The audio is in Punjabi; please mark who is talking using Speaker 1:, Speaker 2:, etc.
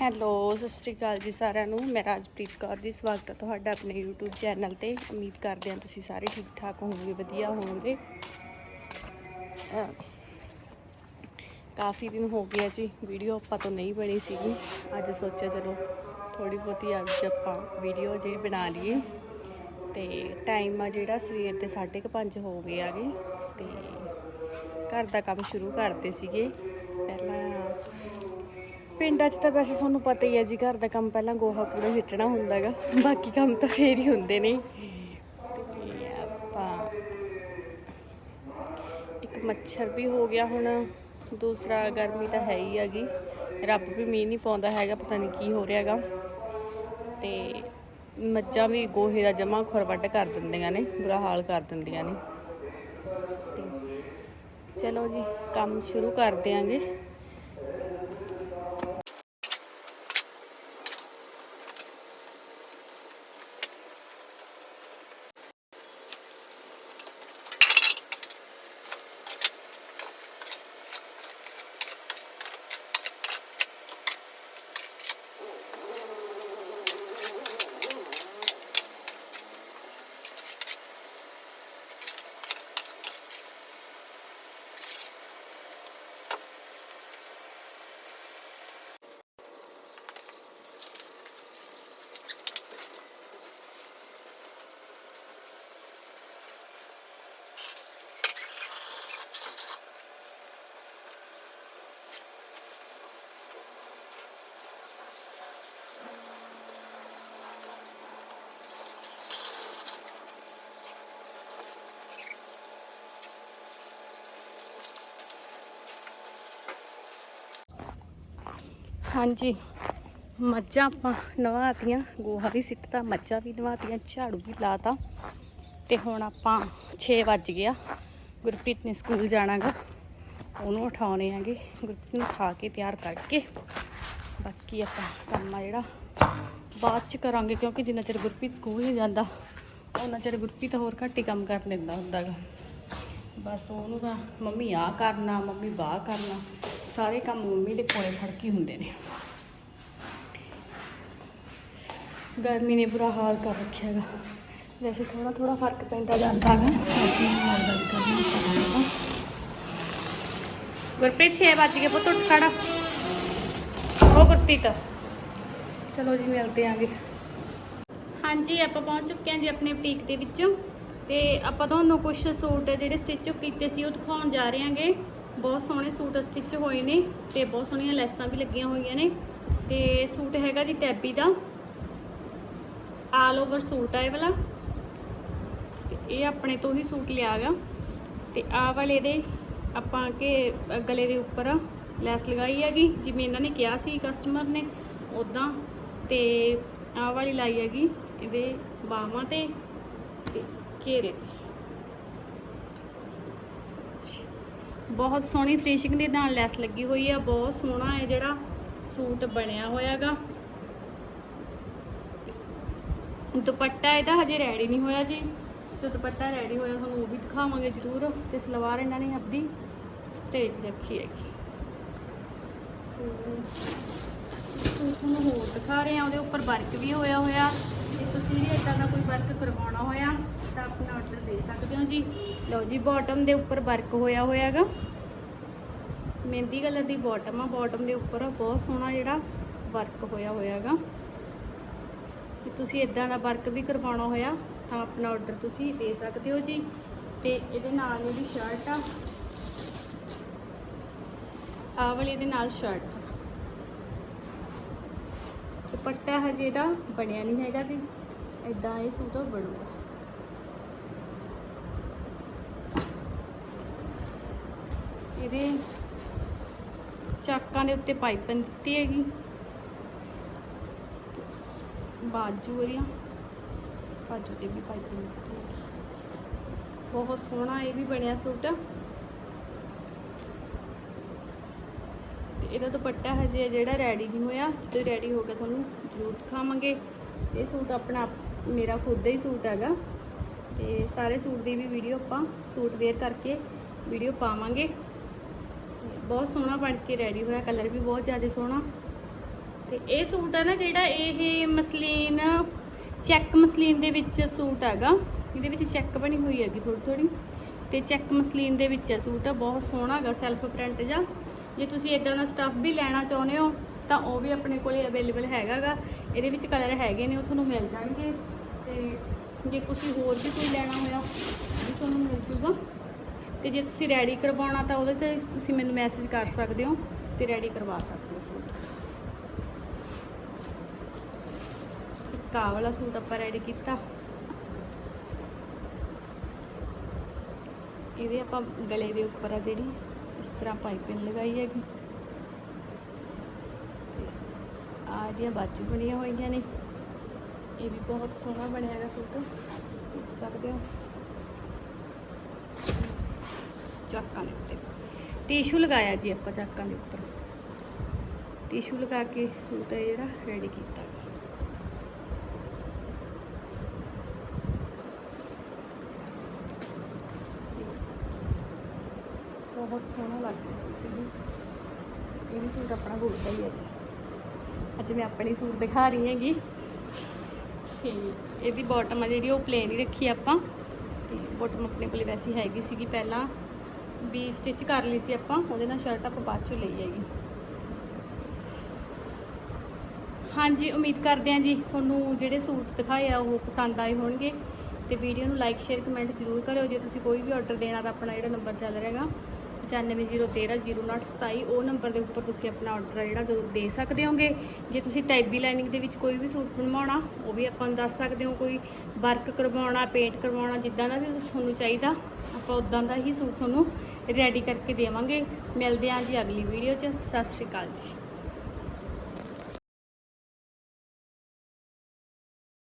Speaker 1: ਹੈਲੋ, ਸਤਿ ਸ਼੍ਰੀ ਅਕਾਲ ਜੀ ਸਾਰਿਆਂ ਨੂੰ। ਮੈਂ ਰਾਜਪ੍ਰੀਤ ਕੌਰ ਜੀ। ਸਵਾਗਤ ਹੈ ਤੁਹਾਡਾ ਆਪਣੇ YouTube ਚੈਨਲ ਤੇ। ਉਮੀਦ ਕਰਦੇ ਹਾਂ ਤੁਸੀਂ ਸਾਰੇ ਠੀਕ ਠਾਕ ਹੋਵੋਗੇ, ਵਧੀਆ ਹੋਵੋਗੇ। ਕਾਫੀ ਦਿਨ ਹੋ ਗਿਆ ਜੀ। ਵੀਡੀਓ ਆਪਾਂ ਤੋਂ ਨਹੀਂ ਬਣੀ ਸੀਗੀ। ਅੱਜ ਸੋਚਿਆ ਚਲੋ ਥੋੜੀ ਬਹੁਤੀ ਅੱਜ ਆਪਾਂ ਵੀਡੀਓ ਜਿਹੜੀ ਬਣਾ ਲਈਏ। ਤੇ ਟਾਈਮ ਆ ਜਿਹੜਾ, ਸਵੇਰ ਦੇ 5:30 ਹੋ ਗਏ ਆਗੇ। ਤੇ ਘਰ ਦਾ ਕੰਮ ਸ਼ੁਰੂ ਕਰਦੇ ਸੀਗੇ। ਪਹਿਲਾਂ ਪਿੰਡਾਂ 'ਚ ਤਾਂ ਵੈਸੇ ਤੁਹਾਨੂੰ ਪਤਾ ਹੀ ਹੈ ਜੀ, ਘਰ ਦਾ ਕੰਮ ਪਹਿਲਾਂ ਗੋਹਾ ਕੂੜਾ ਸਿੱਟਣਾ ਹੁੰਦਾ ਹੈਗਾ ਬਾਕੀ ਕੰਮ ਤਾਂ ਫੇਰ ਹੀ ਹੁੰਦੇ ਨੇ। ਤੇ ਆਪਾਂ ਇੱਕ ਮੱਛਰ ਵੀ ਹੋ ਗਿਆ ਹੁਣ। ਦੂਸਰਾ ਗਰਮੀ ਤਾਂ ਹੈ ਹੀ ਹੈਗੀ। ਰੱਬ ਵੀ ਮੀਂਹ ਨਹੀਂ ਪਾਉਂਦਾ ਹੈਗਾ, ਪਤਾ ਨਹੀਂ ਕੀ ਹੋ ਰਿਹਾ ਹੈਗਾ। ਤੇ ਮੱਝਾਂ ਵੀ ਗੋਹੇ ਦਾ ਜਮਾ ਖੁਰ ਕਰ ਦਿੰਦੀਆਂ ਨੇ, ਬੁਰਾ ਹਾਲ ਕਰ ਦਿੰਦੀਆਂ ਨੇ। ਚਲੋ ਜੀ, ਕੰਮ ਸ਼ੁਰੂ ਕਰ ਦਿਆਂਗੇ। ਹਾਂਜੀ। ਮੱਝਾਂ ਆਪਾਂ ਨਵਾਤੀਆਂ, ਗੋਹਾ ਵੀ ਸਿੱਟਤਾ, ਮੱਝਾਂ ਵੀ ਨਵਾਤੀਆਂ, ਝਾੜੂ ਵੀ ਲਾਤਾ। ਤੇ ਹੁਣ ਆਪਾਂ 6 ਵੱਜ ਗਿਆ ਗੁਰਪ੍ਰੀਤ ਨੇ ਸਕੂਲ ਜਾਣਾਗਾ। ਉਹਨੂੰ ਉਠਾਉਣੇ ਆਂਗੇ। ਗੁਰਪ੍ਰੀਤ ਨੂੰ ਖਾ ਕੇ ਤਿਆਰ ਕਰਕੇ। ਬਾਕੀ ਆਪਾਂ ਕੰਮ ਆ ਜਿਹੜਾ। ਬਾਅਦ ਚ ਕਰਾਂਗੇ, ਕਿਉਂਕਿ ਜਿੰਨਾ ਚਿਰ ਗੁਰਪ੍ਰੀਤ ਸਕੂਲ ਨਹੀਂ ਜਾਂਦਾ, ਉਹਨਾਂ ਚਿਰ ਗੁਰਪ੍ਰੀਤ ਹੋਰ ਘੱਟ ਹੀ ਕੰਮ ਕਰ ਲੈਂਦਾ ਹੁੰਦਾਗਾ। ਬਸ ਉਹਨੂੰ ਤਾਂ ਮੰਮੀ ਆ ਕਰਨਾ, ਮੰਮੀ ਬਾਹ ਕਰਨਾ। ਸਾਰੇ ਕੰਮ ਮੰਮੀ ਦੇ ਕੋਲੇ ਫੜ ਕੇ ਹੁੰਦੇ ਨੇ। ਗਰਮੀ ਨੇ ਬੁਰਾ ਹਾਲ ਕਰ ਰੱਖਿਆ ਹੈਗਾ। ਵੈਸੇ ਥੋੜਾ ਥੋੜਾ ਫ਼ਰਕ ਪੈਂਦਾ ਜਾਂਦਾ ਹੈ ਅੱਜ ਮੈਂ ਨਾਲ ਵੀ ਕਰਨਾ ਪੜਾਂਗਾ ਗੁਰਪ੍ਰੀਤ 6 ਵੱਜ ਗਏ ਪੁੱਤ, ਉੱਠ ਖੜਾ। ਹੋ ਗੁਰਪ੍ਰੀਤ। ਚਲੋ ਜੀ, ਮਿਲਦੇ ਆਂਗੇ। ਹਾਂਜੀ, ਆਪਾਂ ਪਹੁੰਚ ਚੁੱਕੇ ਹਾਂ ਜੀ ਆਪਣੇ ਬੁਟੀਕ ਦੇ ਵਿੱਚ। ਤੇ ਆਪਾਂ ਤੁਹਾਨੂੰ ਕੁਝ ਸੂਟ ਜਿਹੜੇ ਸਟਿਚ ਕੀਤੇ ਸੀ, ਉਹ ਦਿਖਾਉਣ ਜਾ ਰਹੇ ਹਾਂਗੇ ਬਹੁਤ ਸੋਹਣੇ ਸੂਟ ਸਟਿਚ ਹੋਏ ਨੇ ਤੇ ਬਹੁਤ ਸੋਹਣੀਆਂ ਲੈਸਾਂ ਵੀ ਲੱਗੀਆਂ ਹੋਈਆਂ ਨੇ ਤੇ ਸੂਟ ਹੈਗਾ ਜੀ ਟੈਬੀ ਦਾ। ਆਲ ਓਵਰ ਸੂਟ ਆ ਇਹ ਵਾਲਾ। ਤੇ ਇਹ ਆਪਣੇ ਤੋਂ ਹੀ ਸੂਟ ਲਿਆ ਗਾ। ਤੇ ਆ ਵਾਲੇ ਦੇ ਆਪਾਂ ਕਿ ਗਲੇ ਦੇ ਉੱਪਰ ਲੈਸ ਲਗਾਈ ਹੈਗੀ, ਜਿਵੇਂ ਇਹਨਾਂ ਨੇ ਕਿਹਾ ਸੀ ਕਸਟਮਰ ਨੇ ਉਦਾਂ ਤੇ ਆ ਵਾਲੀ ਲਾਈ ਹੈਗੀ ਇਹਦੇ ਬਾਹਾਂ ਤੇ ਤੇ ਘੇਰੇ ਤੇ। ਬਹੁਤ ਸੋਹਣੀ ਫਿਨਿਸ਼ਿੰਗ ਦੇ ਨਾਲ ਲੈਸ ਲੱਗੀ ਹੋਈ ਆ, ਬਹੁਤ ਸੋਹਣਾ ਹੈ ਜਿਹੜਾ ਸੂਟ ਬਣਿਆ ਹੋਇਆਗਾ। ਦੁਪੱਟਾ ਇਹਦਾ ਹਜੇ ਰੈਡੀ ਨਹੀਂ ਹੋਇਆ ਜੀ। ਤੇ ਦੁਪੱਟਾ ਰੈਡੀ ਹੋਇਆ, ਤੁਹਾਨੂੰ ਉਹ ਵੀ ਦਿਖਾਵਾਂਗੇ ਜ਼ਰੂਰ। ਤੇ ਸਲਵਾਰ ਇਹਨਾਂ ਨੇ ਆਪਣੀ ਸਟੇਟ ਰੱਖੀ ਹੈਗੀ। ਤੇ ਤੁਹਾਨੂੰ ਹੋਰ ਦਿਖਾ ਰਹੇ ਆ, ਉਹਦੇ ਉੱਪਰ ਵਰਕ ਵੀ ਹੋਇਆ ਹੋਇਆ। ਤੇ ਤੁਸੀਂ ਵੀ ਇਦਾਂ ਦਾ ਕੋਈ ਵਰਕ ਕਰਵਾਉਣਾ ਹੋਇਆ ਤਾਂ ਆਪਣਾ ਆਰਡਰ ਦੇ ਸਕਦੇ ਹੋ ਜੀ? ਲਓ ਜੀ ਬਾਟਮ ਦੇ ਉੱਪਰ ਵਰਕ ਹੋਇਆ ਹੋਇਆਗਾ। ਮਹਿੰਦੀ ਕਲਰ ਦੀ ਬਾਟਮ ਆ ਬਾਟਮ ਦੇ ਉੱਪਰ ਬਹੁਤ ਸੋਹਣਾ ਜਿਹੜਾ ਵਰਕ ਹੋਇਆ ਹੋਇਆਗਾ। ਤੇ ਤੁਸੀਂ ਇਦਾਂ ਦਾ ਵਰਕ ਵੀ ਕਰਵਾਉਣਾ ਹੋਇਆ ਤਾਂ ਆਪਣਾ ਆਰਡਰ ਤੁਸੀਂ ਦੇ ਸਕਦੇ ਹੋ ਜੀ। ਤੇ ਇਹਦੇ ਨਾਲ ਜਿਹੜੀ ਸ਼ਰਟ ਆ। ਆਹ ਵਾਲੀ ਇਹਦੇ ਨਾਲ ਸ਼ਰਟ ਦੁਪੱਟਾ ਹਜੇ ਇਹਦਾ ਬਣਿਆ ਨਹੀਂ ਹੈਗਾ ਜੀ। ਇਦਾਂ ਇਹ ਸੂਟ ਬਣੂਗਾ ਇਹਦੇ ਚਾਕਾਂ ਦੇ ਉੱਤੇ ਪਾਈਪਿੰਗ ਦਿੱਤੀ ਹੈਗੀ। ਬਾਜੂ ਇਹਦੀਆਂ। ਬਾਜੂ ਤੇ ਵੀ ਪਾਈਪਿੰਗ ਦਿੱਤੀ ਹੈਗੀ ਬਹੁਤ ਸੋਹਣਾ ਇਹ ਵੀ ਬਣਿਆ ਸੂਟ। ਤੇ ਇਹਦਾ ਦੁਪੱਟਾ ਹਜੇ ਜਿਹੜਾ ਰੈਡੀ ਨਹੀਂ ਹੋਇਆ। ਜਦੋਂ ਰੈਡੀ ਹੋ ਗਿਆ ਤੁਹਾਨੂੰ ਜ਼ਰੂਰ ਦਿਖਾਵਾਂਗੇ। ਇਹ ਸੂਟ ਆਪਣਾ ਮੇਰਾ ਖੁਦ ਦਾ ਹੀ ਸੂਟ ਹੈਗਾ। ਤੇ ਸਾਰੇ ਸੂਟ ਦੀ ਵੀ ਵੀਡੀਓ ਆਪਾਂ ਸੂਟ ਵੇਅਰ ਕਰਕੇ ਵੀਡੀਓ ਪਾਵਾਂਗੇ। ਬਹੁਤ ਸੋਹਣਾ ਬਣ ਕੇ ਰੈਡੀ ਹੋਇਆ ਕਲਰ ਵੀ ਬਹੁਤ ਜ਼ਿਆਦਾ ਸੋਹਣਾ। ਤੇ ਇਹ ਸੂਟ ਆ ਨਾ ਜਿਹੜਾ ਇਹ ਮਸਲੀਨ, ਚੈੱਕ ਮਸਲੀਨ ਦੇ ਵਿੱਚ ਸੂਟ ਹੈਗਾ। ਇਹਦੇ ਵਿੱਚ ਚੈੱਕ ਬਣੀ ਹੋਈ ਹੈਗੀ ਥੋੜੀ ਥੋੜੀ ਤੇ ਚੈੱਕ ਮਸਲੀਨ ਦੇ ਵਿੱਚ ਹੈ ਸੂਟ ਬਹੁਤ ਸੋਹਣਾ ਹੈਗਾ ਸੈਲਫ ਪ੍ਰਿੰਟ ਜਾਂ ਜੇ ਤੁਸੀਂ ਇਦਾਂ ਦਾ ਸਟੱਫ ਵੀ ਲੈਣਾ ਚਾਹੁੰਦੇ ਹੋ, ਤਾਂ ਉਹ ਵੀ ਆਪਣੇ ਕੋਲੇ ਅਵੇਲੇਬਲ ਹੈਗਾਗਾ। ਇਹਦੇ ਵਿੱਚ ਕਲਰ ਹੈਗੇ ਨੇ, ਉਹ ਤੁਹਾਨੂੰ ਮਿਲ ਜਾਣਗੇ। ਤੇ ਜੇ ਤੁਸੀਂ ਹੋਰ ਵੀ ਕੋਈ ਲੈਣਾ ਹੋਇਆ ਵੀ ਤੁਹਾਨੂੰ ਮਿਲ ਜੂਗਾ। ਤੇ ਜੇ ਤੁਸੀਂ ਰੈਡੀ ਕਰਵਾਉਣਾ ਤਾਂ ਉਹਦੇ ਤੇ ਤੁਸੀਂ ਮੈਨੂੰ ਮੈਸੇਜ ਕਰ ਸਕਦੇ ਹੋ ਤੇ ਰੈਡੀ ਕਰਵਾ ਸਕਦੇ ਹੋ ਸੂਟ। ਇੱਕ ਆਹ ਵਾਲਾ ਸੂਟ ਆਪਾਂ ਰੈਡੀ ਕੀਤਾ। ਇਹਦੇ ਆਪਾਂ ਗਲੇ ਦੇ ਉੱਪਰ ਆ ਜਿਹੜੀ, ਇਸ ਤਰ੍ਹਾਂ ਪਾਈਪਿੰਗ ਲਗਾਈ ਹੈਗੀ। ਆ ਇਹਦੀਆਂ ਬਾਜੂ ਬਣੀਆਂ ਹੋਈਆਂ ਨੇ, ਇਹ ਵੀ ਬਹੁਤ ਸੋਹਣਾ ਬਣਿਆ ਹੈਗਾ ਸੂਟ ਦੇਖ ਸਕਦੇ ਹੋ। ਚਾਕਾਂ ਦੇ ਉੱਤੇ। ਟਿਸ਼ੂ ਲਗਾਇਆ ਜੀ ਆਪਾਂ ਚਾਕਾਂ ਦੇ ਉੱਪਰ। ਟਿਸ਼ੂ ਲਗਾ ਕੇ ਸੂਟ ਹੈ ਜਿਹੜਾ ਰੈਡੀ ਕੀਤਾ। ਬਹੁਤ ਸੋਹਣਾ ਲੱਗ ਰਿਹਾ ਸੂਟ ਇਹ ਵੀ। ਸੂਟ ਆਪਣਾ ਗੋਲਦਾ ਹੀ ਹੈ ਜੀ। ਅੱਜ ਮੈਂ ਆਪਣੇ ਸੂਟ ਦਿਖਾ ਰਹੀ ਹੈਗੀ। ਤੇ ਇਹਦੀ ਬਾਟਮ ਆ ਜਿਹੜੀ, ਉਹ ਪਲੇਨ ਹੀ ਰੱਖੀ ਆਪਾਂ। ਤੇ ਬਾਟਮ ਆਪਣੇ ਕੋਲੇ ਵੈਸੀ ਹੈਗੀ ਸੀਗੀ ਪਹਿਲਾਂ। ਵੀ ਸਟਿਚ ਕਰ ਲਈ ਸੀ ਆਪਾਂ, ਉਹਦੇ ਨਾਲ ਸ਼ਰਟ ਆਪਾਂ ਬਾਅਦ ਚੋਂ ਲਈ ਹੈਗੀ। ਹਾਂਜੀ, ਉਮੀਦ ਕਰਦੇ ਹਾਂ ਜੀ ਤੁਹਾਨੂੰ ਜਿਹੜੇ ਸੂਟ ਦਿਖਾਏ ਆ ਉਹ ਪਸੰਦ ਆਏ ਹੋਣਗੇ। ਤੇ ਵੀਡੀਓ ਨੂੰ ਲਾਈਕ ਸ਼ੇਅਰ ਕਮੈਂਟ ਜ਼ਰੂਰ ਕਰਿਓ। ਜੇ ਤੁਸੀਂ ਕੋਈ ਵੀ ਆਰਡਰ ਦੇਣਾ ਤਾਂ ਆਪਣਾ ਜਿਹੜਾ ਨੰਬਰ ਚੱਲ ਰਿਹਾ ਹੈਗਾ 9501300927 ਉਹ ਨੰਬਰ ਦੇ ਉੱਪਰ ਤੁਸੀਂ ਆਪਣਾ ਆਰਡਰ ਜਿਹੜਾ ਦੇ- ਸਕਦੇ ਹੋਗੇ ਜੇ ਤੁਸੀਂ ਟਾਈਪੀ ਲਾਈਨਿੰਗ ਦੇ ਵਿੱਚ ਕੋਈ ਵੀ ਸੂਟ ਬਣਵਾਉਣਾ ਉਹ ਵੀ ਆਪਾਂ ਨੂੰ ਦੱਸ ਸਕਦੇ ਹੋ ਕੋਈ ਵਰਕ ਕਰਵਾਉਣਾ ਪੇਂਟ ਕਰਵਾਉਣਾ ਜਿੱਦਾਂ ਦਾ ਵੀ ਤੁਹਾਨੂੰ ਚਾਹੀਦਾ ਆਪਾਂ ਉਦਾਂ ਦਾ ਹੀ ਸੂਟ ਤੁਹਾਨੂੰ ਰੈਡੀ ਕਰਕੇ ਦੇਵਾਂਗੇ ਮਿਲਦੇ ਹਾਂ ਜੀ ਅਗਲੀ ਵੀਡੀਓ 'ਚ ਸਤਿ ਸ਼੍ਰੀ ਅਕਾਲ ਜੀ